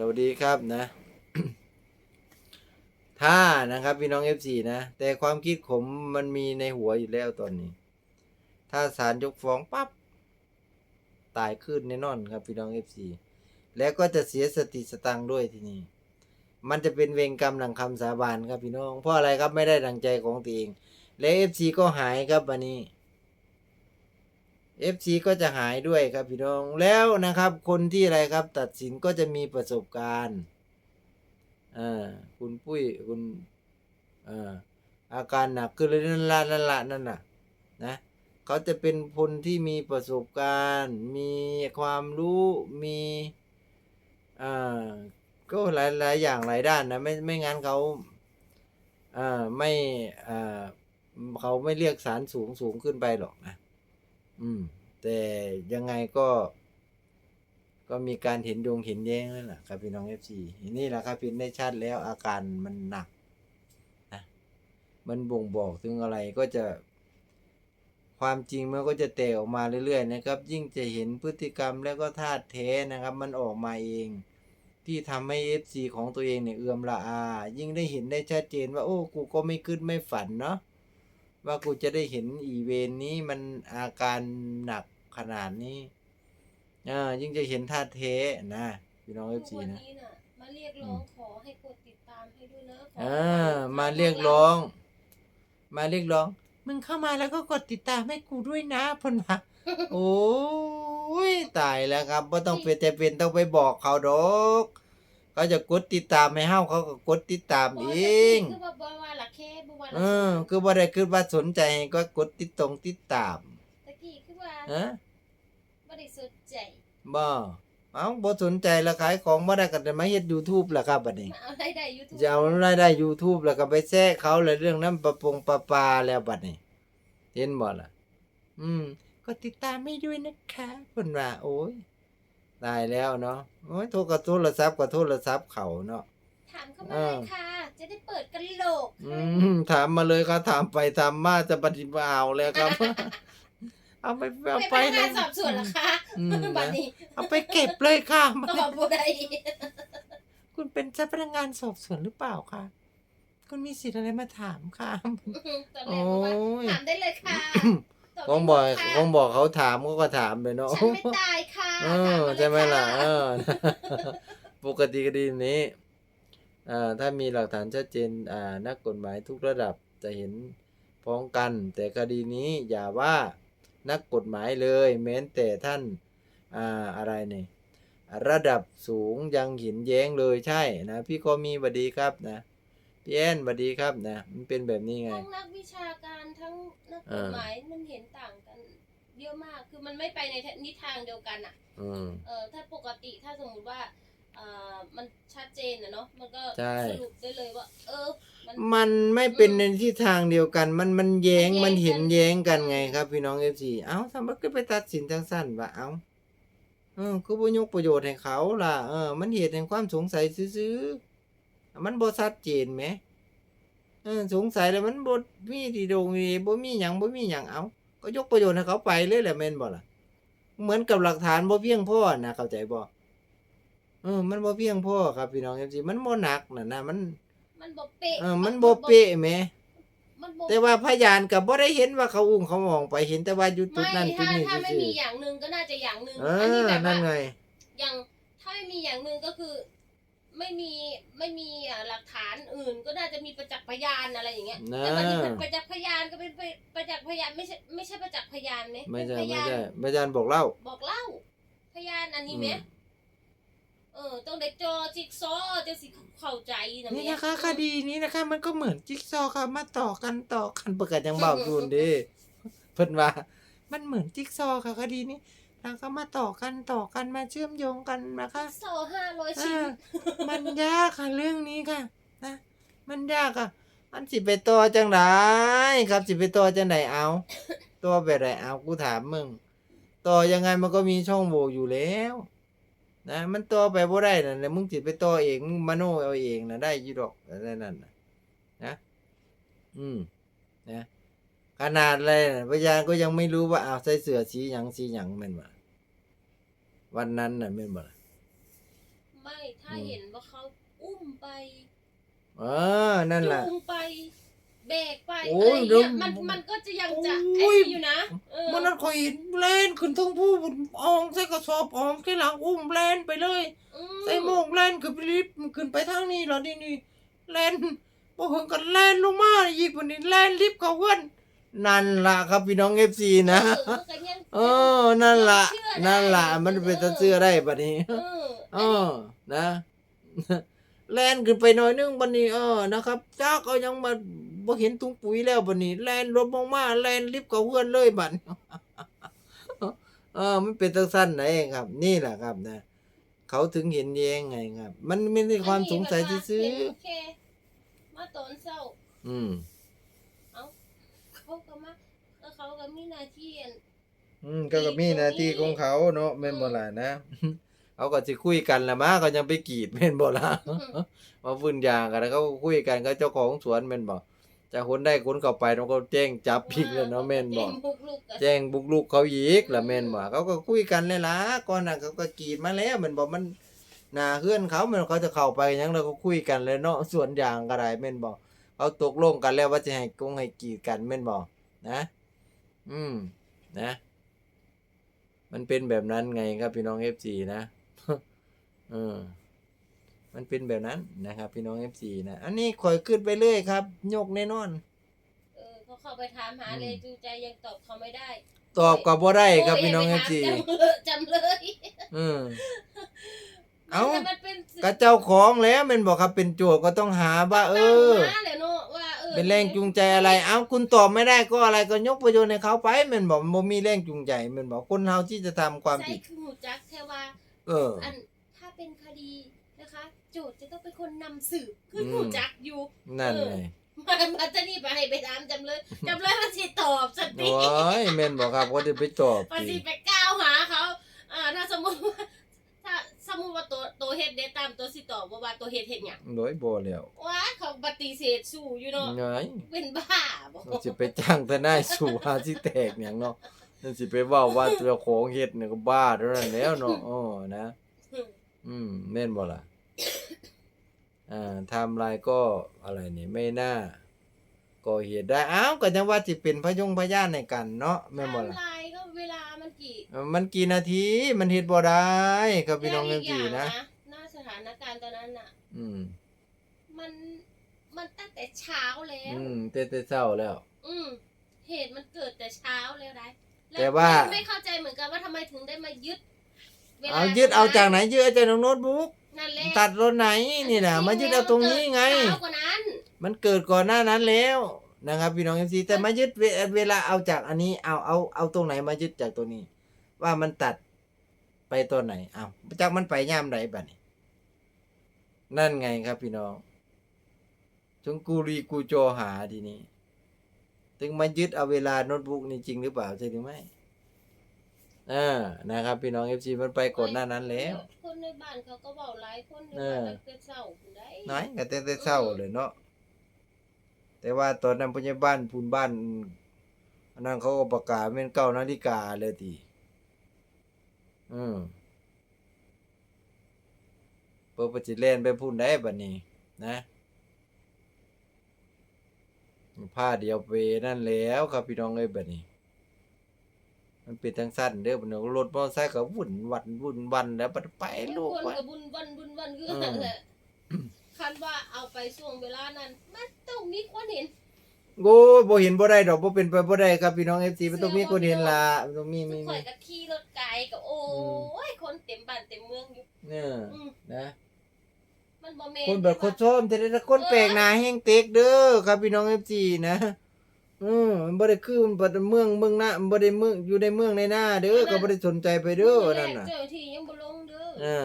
สวัสดีครับนะ ถ้านะครับพี่น้อง FC นะ แต่ความคิดผมมันมีในหัวอยู่แล้วตอนนี้ ถ้าศาลยกฟ้องปั๊บตายขึ้นแน่นอนครับพี่น้อง FC แล้วก็จะเสียสติสตังด้วยทีนี้ มันจะเป็นเวรกรรมหลังคำสาบานครับพี่น้อง เพราะอะไรครับไม่ได้ดังใจของตัวเอง และ FC ก็หายครับวันนี้ FC ก็จะหายด้วยครับพี่น้องแล้วนะครับ คนที่อะไรครับ ตัดสินก็จะมีประสบการณ์อ่าคุณปุ้ยคุณอ่าอาการหนักขึ้นเลยนั่นละนั่นละนั่นน่ะนะเขาจะเป็นคนที่มีประสบการณ์ มีความรู้มีอ่าก็หลายหลายอย่างหลายด้านนะไม่ไม่งั้นเขาอ่าไม่อ่าเขาไม่เรียกสารสูงสูงขึ้นไปหรอกนะ อืม แต่ยังไงก็ ก็มีการเห็นดวงเห็นแย้งนั่นแหละครับพี่น้องเอฟซีนี่แหละครับเห็นได้ชัดแล้วอาการมันหนักนะมันบ่งบอกถึงอะไรก็จะ ความจริงมันก็จะแตกออกมาเรื่อยๆนะครับ ยิ่งจะเห็นพฤติกรรมแล้วก็ธาตุแท้นะครับ มันออกมาเองที่ทำให้เอฟซีของตัวเองเนี่ยเอื่อมละอา ยิ่งได้เห็นได้ชัดเจนว่าโอ้กูก็ไม่ขึ้นไม่ฝันเนาะ ว่ากูจะได้เห็นอีเวนต์นี้มันอาการหนักขนาดนี้อ่ายิ่งจะเห็นท่าเทนะพี่น้องเอฟซีวันนะนี้น่ะมาเรียกร้องขอให้กดติดตามให้ด้วยนะขอ่าให้มาเรียกร้อง มาเรียกร้อง มึงเข้ามาแล้วก็กดติดตามให้กูด้วยนะพนว่าโอ้ยตายแล้วครับว่าต้องเป็นแต่เป็นต้องไปบอกเขาดอก เขาจะกดติดตามให้เฮาเขาก็กดติดตามเองคือว่าบ่ว่าละแค่บ่ว่าละเออคือบ่ได้คือว่าสนใจก็กดติดตรงติดตามตะกี้คือว่าฮะบ่ได้สนใจบ่เอ้าบ่สนใจแล้วขายของบ่ได้ก็ได้มาเฮ็ด YouTube ล่ะครับบัดนี้มาเอารายได้ YouTube จะเอารายได้ YouTube แล้วก็ไปแซะเขาเลยเรื่องน้ำประปงประปาแล้วบัดนี้ เห็นบ่ล่ะ อืมก็ติดตามให้ด้วยนะคะเพิ่นว่าโอ้ย ตายแล้วเนาะโอ้ยโทรกับโทรศัพท์กับโทรศัพท์เขาเนาะ ถามเข้าเอมาเลอยค่ะ จะได้เปิดกันโหลกอืมถามมาเลยครับถามไปถามมาจะปฏิบัติเอาแล้วครับ เอาไปเอาไปไปพนักเลงาย นสอบสวนเหรอคะอืม บัดนะนี้เอาไปเก็บเลยค่ะตอบบ่ได้คุณเป็นเจ้าพนักงานสอบสวนหรือเปล่าคะคุณมีสิทธิ์อะไรมาถามค่ะ ตอนแรกบอกว่าโอ้ย ถามได้เลยค่ะตคงบอกได้เลยค่ะคงบอกเขาถามเขาก็ถามไปเนาะฉันไม่ตายค่ะ เอถาอมาเยใช่ไหมล่ะค่เออปกติคดีนี้อ่าถ้ามีหลักฐานชัดเจนอ่านักกฎหมายทุกระดับจะเห็นพ้องกัน แต่คดีนี้อย่าว่านักกฎหมายเลย แม้แต่ท่านอ่าอะไรเนี่ยระดับสูงยังเห็นแย้งเลยใช่นะพี่ก็มีบัดดีครับนะพี่แอนบัดดีครับนะมันเป็นแบบนี้ไง ทั้งนักวิชาการทั้งนักกฎหมายมันเห็นต่างกัน เยอะมาก คือมันไม่ไปในนิทางเดียวกันอะอืม เออถ้าปกติถ้าสมมุติว่าเออมันชัดเจนนะเนาะ มันก็ใช่ สรุปได้เลยว่า เออ มัน มันไม่เป็นในที่ทางเดียวกัน มันมันแย้งมัมันนแย้ง เห็นกันแย้งกันไงครับ พี่น้องเอฟซีเอ้าทำไมก็ไปตัดสินจังสั้นวะเอ้าเออคือบ่ยกประโยชน์ให้เขาล่ะเออ มันเหตุแห่งความสงสัยซื่อๆมันบ่ชัดเจนไหมเออสงสัยแล้วมันบ่มีที่โดงนี่บ่มีหยังบ่มีหยังเอ้า ก็ยกประโยชน์ให้เขาไปเลยแหละแม่นบ่ล่ะ เหมือนกับหลักฐานบ่เพียงพอนะเข้าใจบ่เออ มันบ่เพียงพอครับพี่น้องเอฟซีมันบ่หนักน่ะนะมันมันบ่เป๊ะเออมันบ่เป๊ะแหมมันบ่แต่ว่าพยานกับบ่ได้เห็นว่าเขาอุ้มเขามองไปเห็นแต่ว่าอยู่จุดไม่นั้นจุดถ้านี้ถ้าไม่ซื่อมีอย่างหนึ่งก็น่าจะอย่างหนึ่งๆเออันนี้อแบบนั่ว่านไง อย่างถ้าไม่มีอย่างหนึ่งก็คือ ไม่มีไม่มีอะหลักฐานอื่น ก็น่าจะมีประจักษ์พยานอะไรอย่างเงี้ยนะแต่วันนี้ประจักษ์พยานก็เป็นประจักษ์พยานไม่ใช่ไม่ใช่ประจักษ์พยานเนี่ยไม่เป็นใช่พไม่ยานใช่พยานบอกเล่า บอกเล่า พยานอันนี้ไหมอืม เออต้องได้จอจิ๊กซอว์จะสิเข้าใจนะนี่แม่นะคะคดีนี้นะคะ มันก็เหมือนจิ๊กซอว์ค่ะมาต่อกันต่อกันเปิดกันยังเบาอยู่เด้เพิ่นว่า มันเหมือนจิ๊กซอว์ค่ะคดีนี้ แล้วก็มาต่อกันต่อกันมาเชื่อมโยงกันนะคะจิ๊กซอห้าร้อยเอชิ้นอมันยากค่ะเรื่องนี้ค่ะนะมันยากอะอันสิไปต่อจังไดครับสิไปต่อจังไดเอาต่อแบบไรเอากูถามมึงต่อยังไงมันก็มีช่องโหว่อยู่แล้วนะมันต่อไปบ่ได้น่ะแล้วมึงสิไปต่อเองมึงมโนเอาเองนะได้อยู่ดอกอะไรนั่นน่ะนะ อืมนะ ขนาดเลยน่ะพยานก็ยังไม่รู้ว่าอ้าวใส่เสื้อสีหยังสีหยังแม่นบ่ล่ะวันนั้นน่ะแม่นบ่ล่ะมไม่ถ้าอืม เห็นว่าเขาอุ้มไปเออนั่นแหละจูงไปแบกไปโอ้อะไรยเดี๋ยวเงี้ยมันมันก็จะยังจะโอ้ไอ้ย นี่อยู่นะเออมันนั้นคอยเห็นแลนขึ้นทั้งผู้อองใส่กระสอบออมแค่หลังอุ้มแลนไปเลย อืมใส่โมงแลนขึ้นไปลิฟต์ขึ้นไปทางนี้เหรอนี่นี่แลนบ่เหิงกันแลนลงมาอีกวันนี้แลนลิฟต์เขาเพื่อน นั่นล่ะครับพี่น้อง FC นะเออมันก็ยังเออนั่นล่ะเชื่อได้นั่นล่ะมันเป็นตาเสื้อได้บัดนี้เออเออนะ แลนขึ้นไปหน่อยนึงบัดนี้เออนะครับจ้าก็ยังมาบ่เห็นถุงปุ๋ยแล้วบัดนี้ แลนรถลงมาแลนลิฟต์กับเพื่อนเลยบัดเออมันเป็นตังสั้นนะเองครับ นี่แหละครับนะ เขาถึงเห็นเองไงครับ มันไม่ได้ความสงสัยซื้อเห็นโอเคมาตอนเศร้าๆอืม เขาก็มาแล้วเขาก็มีหน้าที่อัน อืมก็ก็มีหน้าที่ของเขาเนาะแม่นบ่ล่ะนะเขาก็สิคุยกันละมาเขายังไปกรีดแม่นบ่ล่ะมาฟื้นยางกันแล้วเขาก็คุยกันกับเจ้าของสวนแม่นบ่จะคนได้คนเข้าไปมันก็แจ้งจับผิดแล้วเนาะแม่นบ่แจ้งบุกลุกอะแจ้งบุกลุกเขาอีกล่ะแม่นบ่เขาก็คุยกันเลยล่ะก่อนน่ะเขาก็กรีดมาแล้วแม่นบ่มันหน้าเฮือนเขาแม่นเขาจะเข้าไปหยังแล้วก็คุยกันเลยเนาะสวนยางก็ได้แม่นบ่ เขาตกลงกันแล้วว่าจะให้กงให้กรีดกันแม่นบ่นะ อืมนะ มันเป็นแบบนั้นไงครับพี่น้อง FC นะเออมันเป็นแบบนั้นนะครับ พี่น้อง FC นะอันนี้ข่อยขึ้นไปเรื่อยครับยกแน่นอน เออเขาเข้าไปถามหาอืมเลยจูงใจยังตอบเขาไม่ได้ตอบกับบ่ได้ครับโยพี่น้องไปถาม FC จำเลยจำเลยอืมเอ้าแต่มันเป็นสิ่งก็เจ้าของแล้วแมันบอกครับเป็นโจทย์ก็ต้องหาว่า เออตั้งมาแล้ว เนาะว่าเออเป็นแรงจูงใจอะไร เอ้าคุณตอบไม่ได้ก็อะไรก็ยกประโยชน์ให้เขาไปแมันบอกมันบ่มีแรงจูงใจแมันบอกคนเฮาที่จะทำความใช่ผิดคือหูจักแค่ว่าเออ อันถ้าเป็นคดีนะคะ โจทย์จะต้องเป็นคนนำสืบคืออมหูจักอยู่ นั่นไงมามาจะนี่ไปให้ไปถามจำเลยจำเลยมันสิตอบสติโอ้ยแม่นบอกครับว่าจะไปตอบมันสิสิไปก้าวหาเขาอ่าถ้าสมมติว่าถ้าสมมติว่าตัวตัวเฮ็ดเดตามตัวสิตอบว่าว่าตัวเฮ็ดเฮ็ดหยังโดยบ่แล้วว้าเขาปฏิเสธสู้อยู่เนาะไงเป็นบ้าบ่มันสิไปจ้างทนายสู่หาที่แตกหยังเนาะมันสิไปเว้าว่าเจ้าของเฮ็ดเนี่ยก็บ้าเท่านั้นแล้วเนาะอ้อนะ อืมแม่นบ่ล่ะอ่าไทม์ไลน์ก็อะไรนี่ไม่น่าก่อเหตุได้อ้าวก็ยังว่าสิเป็นพยงพยานในกันเนาะแม่นบ่ไทม์ล่ะไลน์ก็เวลามันกี่เอ่อมันกี่นาทีมันเฮ็ดบ่ได้ครับพี่น้องและเอ็มกจีย่างนะหน้าสถานการณ์ตอนนั้นน่ะ อืม มันมันตั้งแต่เช้าแล้ว อืมแต่แต่เช้าแล้ว อืมเหตุมันเกิดแต่เช้าแล้วได้ล้แต่ว่าไม่ไม่เข้าใจเหมือนกันว่าทำไมถึงได้มายึดวลเอายึดเอาจากไหนยึดเอาจากโน้ตบุ๊กนั่นแหละตัดรถไหนนี่น่ะมายึดเอาตรงนี้ไงเช้ากว่านั้นมันเกิดก่อนหน้านั้นแล้วนะครับพี่น้องเอ็มซีแต่มายึดเวเวลาเอาจากอันนี้เอาเอาเอาตรงไหนมายึดจากตัวนี้ ว่ามันตัดไปตัวไหนเอาจากมันไปย่ามใดบัดนี้ นั่นไงครับพี่น้องจงกูรีกูโจหาทีนี้ ถึงมายึดเอาเวลาโน้ตบุ๊กนี่จริงหรือเปล่าใช่หรือไม่เออนะครับ พี่น้องเอฟซีมันไปก่อนหน้านั้นแล้ว คนในบ้านเขาก็บอกหลายคนอยู่เออว่าตั้งแต่เช้าผู้ใดน้อยก็แต่แต่เศร้าเลยเนาะแต่ว่าตอนนั้นพยาบ้านพูนบ้านอันนั้นเขาก็ประกาศเป็นเก้านาฬิกาเลยทีอืม เปิดประจิเล่นไปพูนได้บัดนี้ นะผ้าเดียวไปนั่นแล้วครับพี่น้องเอ้ยบัดนี้ มันเป็นทางสั้นเด้อบัดนี้รถมอเตอร์ไซค์ก็วุ่นวันวุ่นวันแล้วบัดไปลูกคนไปกับบุญวันบุญวันคือเออนั่นแหละคันว่าเอาไปช่วงเวลานั้น มันต้องมีคนเห็น โอ้ยบ่เห็นบ่ได้ดอกบ่เป็นไปบ่ได้ครับพี่น้อง FC มันต้องมีคนเห็นล่ะมันต้องมีทุมีกคมีนก็ขี่รถไกลก็โอ้ยคนเต็มบ้านเต็มเมืองอยู่เนี่ยอืมนะ มันบ่แม่นคนแบบคนชมแต่ละคนแปลกหน้าแห้งเต็กเด้อครับพี่น้อง FC นะอืมมันบ่ได้คือมันบ่ได้เมืองเมืองหน้ามันบ่ได้เมืองอยู่ในเมืองในหน้าเด้อก็บ่ได้สนใจไปเด้อนั่นน่ะเจ้าหน้าที่ยังบ่ลงเด้อ เออ